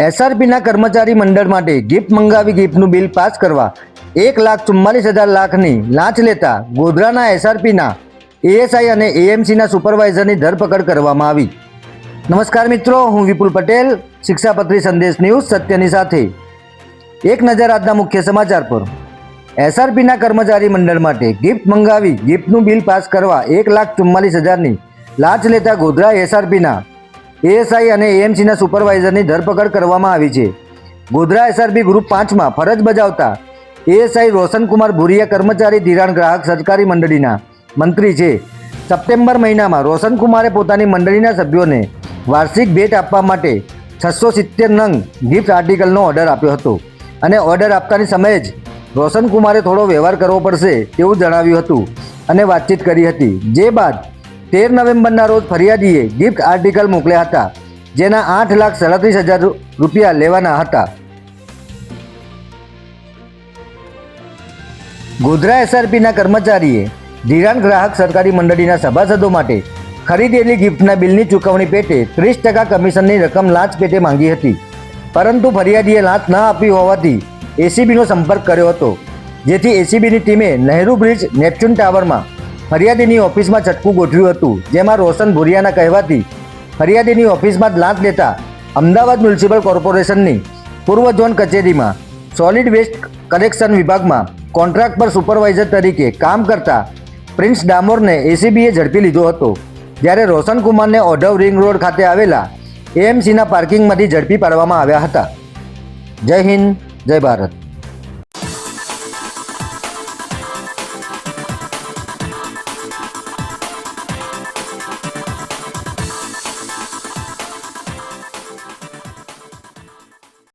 એસઆરપીના કર્મચારી મંડળ માટે ગિફ્ટ મંગાવી ગિફ્ટનું બિલ પાસ કરવા એક લાખ ચુમ્માલીસ હજાર લાખની લાંચ લેતા ગોધરાના એસઆરપીના એએસઆઈ અને એએમસીના સુપરવાઇઝરની ધરપકડ કરવામાં આવી. નમસ્કાર મિત્રો, હું વિપુલ પટેલ, શિક્ષાપત્રી સંદેશ ન્યૂઝ સત્યની સાથે. એક નજર આજના મુખ્ય સમાચાર પર. એસઆરપીના કર્મચારી મંડળ માટે ગિફ્ટ મંગાવી ગિફ્ટનું બિલ પાસ કરવા એક લાખ ચુમ્માલીસ હજારની લાંચ લેતા ગોધરા એસઆરપીના એએસઆઈ અને એએમસીના સુપરવાઇઝરની ધરપકડ કરવામાં આવી છે. ગોધરા એસઆરબી ગ્રુપ પાંચમાં ફરજ બજાવતા એએસઆઈ રોશનકુમાર ભુરિયા કર્મચારી ધિરાણ ગ્રાહક સરકારી મંડળીના મંત્રી છે. સપ્ટેમ્બર મહિનામાં રોશનકુમારે પોતાની મંડળીના સભ્યોને વાર્ષિક ભેટ આપવા માટે છસો સિત્તેર નંગ ગિફ્ટ આર્ટિકલનો ઓર્ડર આપ્યો હતો અને ઓર્ડર આપતાની સમયે જ રોશનકુમારે થોડો વ્યવહાર કરવો પડશે તેવું જણાવ્યું હતું અને વાતચીત કરી હતી. જે બાદ તેર નવેમ્બરના રોજ ફરિયાદીએ ગિફ્ટ આર્ટિકલ મોકલ્યા હતા, જેના આઠ લાખ સાડત્રીસ હજાર રૂપિયા લેવાના હતા. ગોધરા એસઆરપીના કર્મચારીએ ધિરાણ ગ્રાહક સરકારી મંડળીના સભાસદો માટે ખરીદેલી ગિફ્ટના બિલની ચૂકવણી પેટે ત્રીસ ટકા કમિશનની રકમ લાંચ પેટે માંગી હતી. પરંતુ ફરિયાદીએ લાંચ ન આપી હોવાથી એસીબીનો સંપર્ક કર્યો હતો, જેથી એસીબીની ટીમે નહેરુ બ્રિજ, નેપચ્યુન ટાવરમાં ફરિયાદીની ઓફિસમાં ચટકું ગોઠવ્યું હતું, જેમાં રોશન ભુરિયાના કહેવાથી ફરિયાદીની ઓફિસમાં જ લાંચ લેતા અમદાવાદ મ્યુનિસિપલ કોર્પોરેશનની પૂર્વ ઝોન કચેરીમાં સોલિડ વેસ્ટ કલેક્શન વિભાગમાં કોન્ટ્રાક્ટ પર સુપરવાઇઝર તરીકે કામ કરતા પ્રિન્સ ડામોરને એસીબીએ ઝડપી લીધો હતો, જ્યારે રોશનકુમારને ઓઢવ રિંગ રોડ ખાતે આવેલા એએમસીના પાર્કિંગમાંથી ઝડપી પાડવામાં આવ્યા હતા. જય હિન્દ, જય ભારત.